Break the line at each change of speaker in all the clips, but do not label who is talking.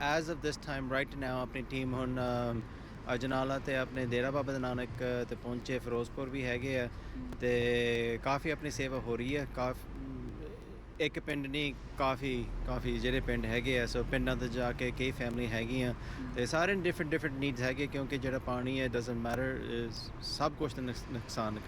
As of this time right now ਆਪਣੀ team ਹੁਣ ਅਜਨਾਲਾ ਤੇ ਆਪਣੇ ਡੇਰਾ ਬਾਬਾ ਨਾਨਕ ਤੇ ਪਹੁੰਚੇ, ਫਿਰੋਜ਼ਪੁਰ ਵੀ ਹੈਗੇ ਆ। ਤੇ ਕਾਫੀ ਆਪਣੀ ਸੇਵਾ ਹੋ ਰਹੀ ਹੈ। ਕਾਫੀ, ਇੱਕ ਪਿੰਡ ਨਹੀਂ, ਕਾਫੀ ਕਾਫੀ ਜਿਹੜੇ ਪਿੰਡ ਹੈਗੇ ਆ, ਸੋ ਪਿੰਡਾਂ ਤੇ ਜਾ ਕੇ ਕਈ ਫੈਮਿਲੀ ਹੈਗੀਆਂ। ਤੇ ਸਾਰੇ ਡਿਫਰੈਂਟ ਡਿਫਰੈਂਟ ਨੀਡਸ ਹੈਗੇ, ਕਿਉਂਕਿ ਜਿਹੜਾ ਪਾਣੀ ਹੈ ਡਸਨਟ ਮੈਟਰ ਸਭ ਕੁਝ ਤੇ ਨੁਕਸ- ਨੁਕਸਾਨ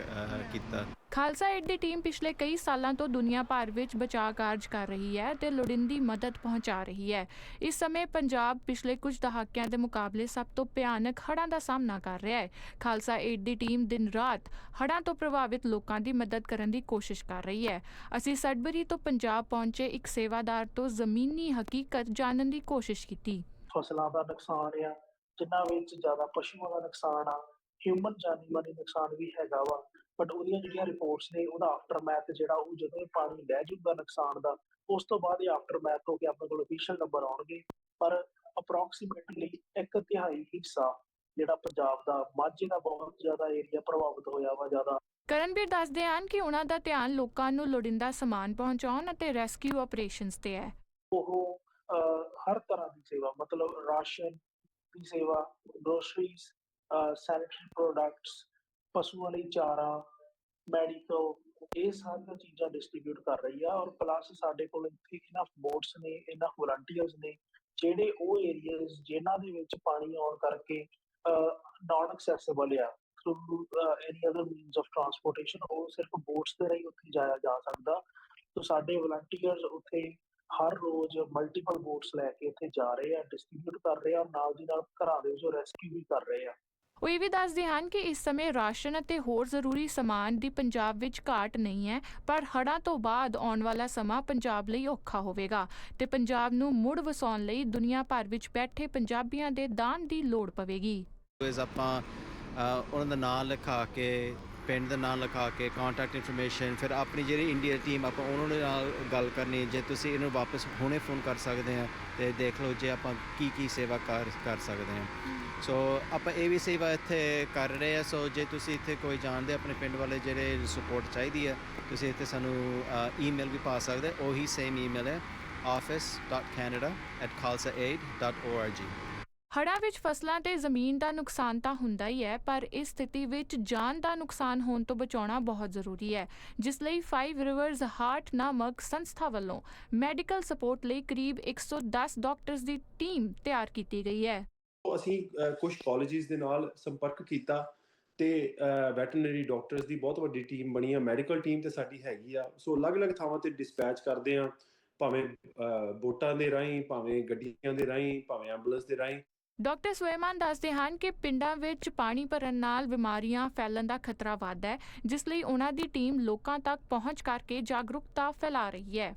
ਕੀਤਾ।
ਖਾਲਸਾ ਏਡ ਦੀ ਟੀਮ ਪਿਛਲੇ ਕਈ ਸਾਲਾਂ ਤੋਂ ਦੁਨੀਆ ਭਰ ਵਿੱਚ ਬਚਾਅ ਕਾਰਜ ਕਰ ਰਹੀ ਹੈ ਤੇ ਲੋੜੀਂਦੀ ਮਦਦ ਪਹੁੰਚਾ ਰਹੀ ਹੈ। ਇਸ ਸਮੇਂ ਪੰਜਾਬ ਪਿਛਲੇ ਕੁਝ ਦਹਾਕਿਆਂ ਦੇ ਮੁਕਾਬਲੇ ਸਭ ਤੋਂ ਭਿਆਨਕ ਹੜ੍ਹਾਂ ਦਾ ਸਾਹਮਣਾ ਕਰ ਰਿਹਾ ਹੈ। ਖਾਲਸਾ ਏਡ ਦੀ ਟੀਮ ਦਿਨ ਰਾਤ ਹੜ੍ਹਾਂ ਤੋਂ ਪ੍ਰਭਾਵਿਤ ਲੋਕਾਂ ਦੀ ਮਦਦ ਕਰਨ ਦੀ ਕੋਸ਼ਿਸ਼ ਕਰ ਰਹੀ ਹੈ। ਅਸੀਂ ਸਡਬਰੀ ਤੋਂ ਪੰਜਾਬ ਪਹੁੰਚੇ ਇੱਕ ਸੇਵਾਦਾਰ ਤੋਂ ਜ਼ਮੀਨੀ ਹਕੀਕਤ ਜਾਣਨ ਦੀ ਕੋਸ਼ਿਸ਼ ਕੀਤੀ।
ਫਸਲਾਂ ਦਾ ਨੁਕਸਾਨ ਆ ਜਿਨ੍ਹਾਂ ਵਿੱਚ ਜ਼ਿਆਦਾ ਪਸ਼ੂਆਂ ਦਾ ਨੁਕਸਾਨ ਆ ਹਿਊਮਨ ਜਾਨੀ ਮਾਲੀ ਨੁਕਸਾਨ ਵੀ ਹੈਗਾ ਵਾ। ਬਟ ਉਹਦੀਆਂ ਜਿਹੜੀਆਂ ਰਿਪੋਰਟਸ ਨੇ ਉਹਦਾ ਆਫਟਰਮੈਥ ਜਿਹੜਾ ਉਹ ਜਦੋਂ ਪਾਣੀ ਲੈ ਜੂਗਾ ਨੁਕਸਾਨ ਦਾ ਉਸ ਤੋਂ ਬਾਅਦ ਇਹ ਆਫਟਰਮੈਥ ਹੋ ਕੇ ਆਪਣੇ ਕੋਲ ਅਫੀਸ਼ੀਅਲ ਨੰਬਰ ਆਉਣਗੇ। ਪਰ ਅਪਰੋਕਸੀਮੇਟਲੀ ਇੱਕ ਤਿਹਾਈ ਹਿੱਸਾ ਜਿਹੜਾ ਪੰਜਾਬ ਦਾ ਮਾਝੇ ਦਾ ਬਹੁਤ ਜ਼ਿਆਦਾ ਏਰੀਆ ਪ੍ਰਭਾਵਿਤ ਹੋਇਆ ਵਾ ਜ਼ਿਆਦਾ।
ਕਰਨਵੀਰ ਦੱਸਦੇ ਹਨ ਕਿ ਉਹਨਾਂ ਦਾ ਧਿਆਨ ਲੋਕਾਂ ਨੂੰ ਲੋੜੀਂਦਾ ਸਮਾਨ ਪਹੁੰਚਾਉਣ ਅਤੇ ਰੈਸਕਿਊ ਆਪਰੇਸ਼ਨਸ ਤੇ ਹੈ।
ਉਹ ਹਰ ਤਰ੍ਹਾਂ ਦੀ ਸੇਵਾ ਮਤਲਬ ਰਾਸ਼ਨ ਦੀ ਸੇਵਾ ਗਰੋਸਰੀਜ਼ ਸੈਨੀਟਰੀ ਪ੍ਰੋਡਕਟਸ ਪਸ਼ੂਆਂ ਲਈ ਚਾਰਾ ਮੈਡੀਕਲ ਇਹ ਸਾਰੀਆਂ ਚੀਜ਼ਾਂ ਡਿਸਟ੍ਰੀਬਿਊਟ ਕਰ ਰਹੀ ਆ ਔਰ ਪਲੱਸ ਸਾਡੇ ਕੋਲ ਇੱਥੇ ਇਨਫ ਬੋਟਸ ਨੇ ਇਨਫ ਵਲੰਟੀਅਰਸ ਨੇ ਜਿਹੜੇ ਉਹ ਏਰੀਆਜ਼ ਜਿਨ੍ਹਾਂ ਦੇ ਵਿੱਚ ਪਾਣੀ ਆਉਣ ਕਰਕੇ ਨਾਨ ਐਕਸੈਸਿਬਲ ਆ। Through any other means of transportation ਉਹ ਸਿਰਫ ਬੋਟਸ ਦੇ ਰਾਹੀਂ ਉੱਥੇ ਜਾਇਆ ਜਾ ਸਕਦਾ। ਤੋ ਸਾਡੇ ਵਲੰਟੀਅਰਸ ਉੱਥੇ ਹਰ ਰੋਜ਼ ਮਲਟੀਪਲ ਬੋਟਸ ਲੈ ਕੇ ਇੱਥੇ ਜਾ ਰਹੇ ਆ ਡਿਸਟ੍ਰੀਬਿਊਟ ਕਰ ਰਹੇ ਆ ਨਾਲ ਦੀ ਨਾਲ ਘਰਾਂ ਦੇ ਵਿੱਚੋਂ ਰੈਸਕਿਊ ਵੀ ਕਰ ਰਹੇ ਆ।
ਉਹ ਇਹ ਵੀ ਦੱਸਦੇ ਹਨ ਕਿ ਇਸ ਸਮੇਂ ਰਾਸ਼ਨ ਅਤੇ ਹੋਰ ਜ਼ਰੂਰੀ ਸਮਾਨ ਦੀ ਪੰਜਾਬ ਵਿੱਚ ਘਾਟ ਨਹੀਂ ਹੈ, ਪਰ ਹੜ੍ਹਾਂ ਤੋਂ ਬਾਅਦ ਆਉਣ ਵਾਲਾ ਸਮਾਂ ਪੰਜਾਬ ਲਈ ਔਖਾ ਹੋਵੇਗਾ ਤੇ ਪੰਜਾਬ ਨੂੰ ਮੁੜ ਵਸਾਉਣ ਲਈ ਦੁਨੀਆ ਭਰ ਵਿੱਚ ਬੈਠੇ ਪੰਜਾਬੀਆਂ ਦੇ ਦਾਨ ਦੀ ਲੋੜ ਪਵੇਗੀ।
ਇਸ ਆਪਾਂ ਉਹਨਾਂ ਦਾ ਨਾਮ ਲਿਖਾ ਕੇ ਪਿੰਡ ਦਾ ਨਾਮ ਲਿਖਾ ਕੇ ਕੰਟੈਕਟ ਇਨਫੋਰਮੇਸ਼ਨ ਫਿਰ ਆਪਣੀ ਜਿਹੜੀ ਇੰਡੀਆ ਟੀਮ ਆਪਾਂ ਉਹਨਾਂ ਦੇ ਨਾਲ ਗੱਲ ਕਰਨੀ ਜੇ ਤੁਸੀਂ ਇਹਨੂੰ ਵਾਪਸ ਹੁਣੇ ਫੋਨ ਕਰ ਸਕਦੇ ਆ ਤੇ ਦੇਖ ਲਓ ਜੇ ਆਪਾਂ ਕੀ ਕੀ ਸੇਵਾ ਕਰ ਕਰ ਸਕਦੇ ਹਾਂ। ਸੋ ਆਪਾਂ ਇਹ ਵੀ ਸੇਵਾ ਇੱਥੇ ਕਰ ਰਹੇ ਆ ਸੋ ਜੇ ਤੁਸੀਂ ਇੱਥੇ ਕੋਈ ਜਾਣਦੇ ਆਪਣੇ ਪਿੰਡ ਵਾਲੇ ਜਿਹੜੇ ਸਪੋਰਟ ਚਾਹੀਦੀ ਹੈ ਤੁਸੀਂ ਇੱਥੇ ਸਾਨੂੰ ਈਮੇਲ ਵੀ ਪਾ ਸਕਦੇ। ਉਹੀ ਸੇਮ ਈਮੇਲ ਹੈ office.canada@khalsaaid.org
ਹੜ੍ਹਾਂ ਵਿੱਚ ਫਸਲਾਂ ਤੇ ਜ਼ਮੀਨ ਦਾ ਨੁਕਸਾਨ ਤਾਂ ਹੁੰਦਾ ਹੀ ਹੈ, ਪਰ ਇਸ ਸਥਿਤੀ ਵਿੱਚ ਜਾਨ ਦਾ ਨੁਕਸਾਨ ਹੋਣ ਤੋਂ ਬਚਾਉਣਾ ਬਹੁਤ ਜ਼ਰੂਰੀ ਹੈ, ਜਿਸ ਲਈ 5 ਰਿਵਰਸ ਹਾਰਟ ਨਾਮਕ ਸੰਸਥਾ ਵੱਲੋਂ ਮੈਡੀਕਲ ਸਪੋਰਟ ਲਈ ਕਰੀਬ 110 ਡਾਕਟਰਸ ਦੀ ਟੀਮ ਤਿਆਰ ਕੀਤੀ ਗਈ ਹੈ।
ਅਸੀਂ ਕੁਝ ਕਾਲਜਿਸ ਦੇ ਨਾਲ ਸੰਪਰਕ ਕੀਤਾ ਤੇ ਵੈਟਰਨਰੀ ਡਾਕਟਰਸ ਦੀ ਬਹੁਤ ਵੱਡੀ ਟੀਮ ਬਣੀ ਆ ਮੈਡੀਕਲ ਟੀਮ ਤੇ ਸਾਡੀ ਹੈਗੀ ਆ। ਸੋ ਅਲੱਗ-ਅਲੱਗ ਥਾਵਾਂ ਤੇ ਡਿਸਪੈਚ ਕਰਦੇ ਆ, ਭਾਵੇਂ ਬੋਟਾਂ ਦੇ ਰਾਹੀਂ, ਭਾਵੇਂ ਗੱਡੀਆਂ ਦੇ ਰਾਹੀਂ, ਭਾਵੇਂ ਐਂਬੂਲੈਂਸ ਦੇ ਰਾਹੀਂ।
ਡਾਕਟਰ ਸੁਏਮਾਨ ਦੱਸਦੇ ਹਨ ਕਿ ਪਿੰਡਾਂ ਵਿੱਚ ਪਾਣੀ ਭਰਨ ਨਾਲ ਬਿਮਾਰੀਆਂ ਫੈਲਣ ਦਾ ਖਤਰਾ ਵੱਧਦਾ ਹੈ, ਜਿਸ ਲਈ ਉਹਨਾਂ ਦੀ ਟੀਮ ਲੋਕਾਂ ਤੱਕ ਪਹੁੰਚ ਕਰਕੇ ਜਾਗਰੂਕਤਾ ਫੈਲਾ ਰਹੀ ਹੈ।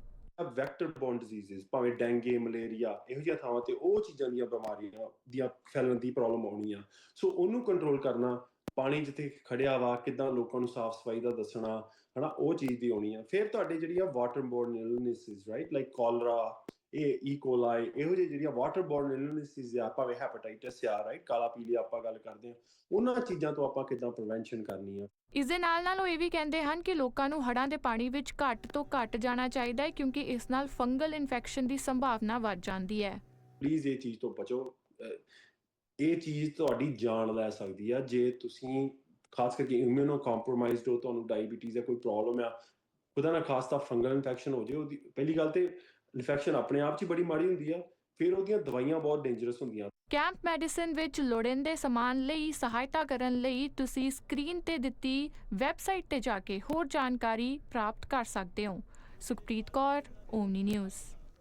ਵੈਕਟਰ ਬੋਰਨ ਡਿਜ਼ੀਜ਼ਸ ਭਾਵੇਂ ਡੈਂਗੇ, ਮਲੇਰੀਆ, ਇਹੋ ਜਿਹੀਆਂ ਥਾਵਾਂ ਤੇ ਉਹ ਚੀਜ਼ਾਂ ਦੀਆਂ ਬਿਮਾਰੀਆਂ ਦੀਆਂ ਫੈਲਣ ਦੀ ਪ੍ਰੋਬਲਮ ਆਉਣੀ ਆ। ਸੋ ਉਹਨੂੰ ਕੰਟਰੋਲ ਕਰਨਾ, ਪਾਣੀ ਜਿੱਥੇ ਖੜਿਆ ਵਾ, ਕਿਦਾਂ ਲੋਕਾਂ ਨੂੰ ਸਾਫ਼ ਸਫ਼ਾਈ ਦਾ ਦੱਸਣਾ, ਹਨਾ, ਉਹ ਚੀਜ਼ ਦੀ ਹੋਣੀ ਆ। ਫਿਰ ਤੁਹਾਡੇ ਜਿਹੜੀਆਂ water borne illnesses right like cholera ਇਹ ਈ ਕੋਲਾਈ ਇਹੋ ਜਿਹੀ ਜਿਹੜੀਆਂ ਵਾਟਰ ਬੋਰਨ ਇਲਨੈਸਿਸ ਆ ਭਾਵੇਂ ਹੈਪੇਟਾਈਟਸ ਆ ਰਾਈਟ ਕਾਲਾ ਪੀਲੀ ਆਪਾਂ ਗੱਲ ਕਰਦੇ ਆ ਉਹਨਾਂ ਚੀਜ਼ਾਂ ਤੋਂ ਆਪਾਂ ਕਿਦਾਂ ਪ੍ਰੀਵੈਂਸ਼ਨ ਕਰਨੀ ਆ?
ਇਸ ਦੇ ਨਾਲ ਨਾਲ ਉਹ ਇਹ ਵੀ ਕਹਿੰਦੇ ਹਨ ਕਿ ਲੋਕਾਂ ਨੂੰ ਹੜ੍ਹਾਂ ਦੇ ਪਾਣੀ ਵਿੱਚ ਘੱਟ ਤੋਂ ਘੱਟ ਜਾਣਾ ਚਾਹੀਦਾ ਹੈ ਕਿਉਂਕਿ ਇਸ ਨਾਲ ਫੰਗਲ ਇਨਫੈਕਸ਼ਨ ਦੀ ਸੰਭਾਵਨਾ ਵੱਧ ਜਾਂਦੀ ਹੈ।
ਪਲੀਜ਼ ਇਹ ਚੀਜ਼ ਤੋਂ ਬਚੋ। ਇਹ ਚੀਜ਼ ਤੁਹਾਡੀ ਜਾਨ ਲੈ ਸਕਦੀ ਆ। ਜੇ ਤੁਸੀਂ ਖਾਸ ਕਰਕੇ ਇਮਿਊਨੋ ਕੰਪਰੋਮਾਈਜ਼ਡ ਹੋ ਤੁਹਾਨੂੰ ਡਾਇਬੀਟੀਜ਼ ਦਾ ਕੋਈ ਪ੍ਰੋਬਲਮ ਆ ਉਹਦਾ ਨਾ ਖਾਸ ਤਾਂ ਫੰਗਲ ਇਨਫੈਕਸ਼ਨ ਹੋ ਜੇ ਉਹਦੀ। ਪਹਿਲੀ ਗੱਲ ਤੇ ਇਨਫੈਕਸ਼ਨ ਆਪਣੇ ਆਪ 'ਚ ਹੀ ਬੜੀ ਮਾੜੀ ਹੁੰਦੀ ਆ, ਫਿਰ ਉਹਦੀਆਂ ਦਵਾਈਆਂ ਬਹੁਤ ਡੇਂਜਰਸ ਹੁੰਦੀਆਂ।
ਕੈਂਪ ਮੈਡੀਸਿਨ ਵਿੱਚ ਲੋੜੀਂਦੇ ਸਮਾਨ ਲਈ ਸਹਾਇਤਾ ਕਰਨ ਲਈ ਤੁਸੀਂ ਸਕਰੀਨ ਤੇ ਦਿੱਤੀ ਵੈਬਸਾਈਟ ਤੇ ਜਾ ਕੇ ਹੋਰ ਜਾਣਕਾਰੀ ਪ੍ਰਾਪਤ ਕਰ ਸਕਦੇ ਹੋ। Sukhpreet Kaur, Omni News.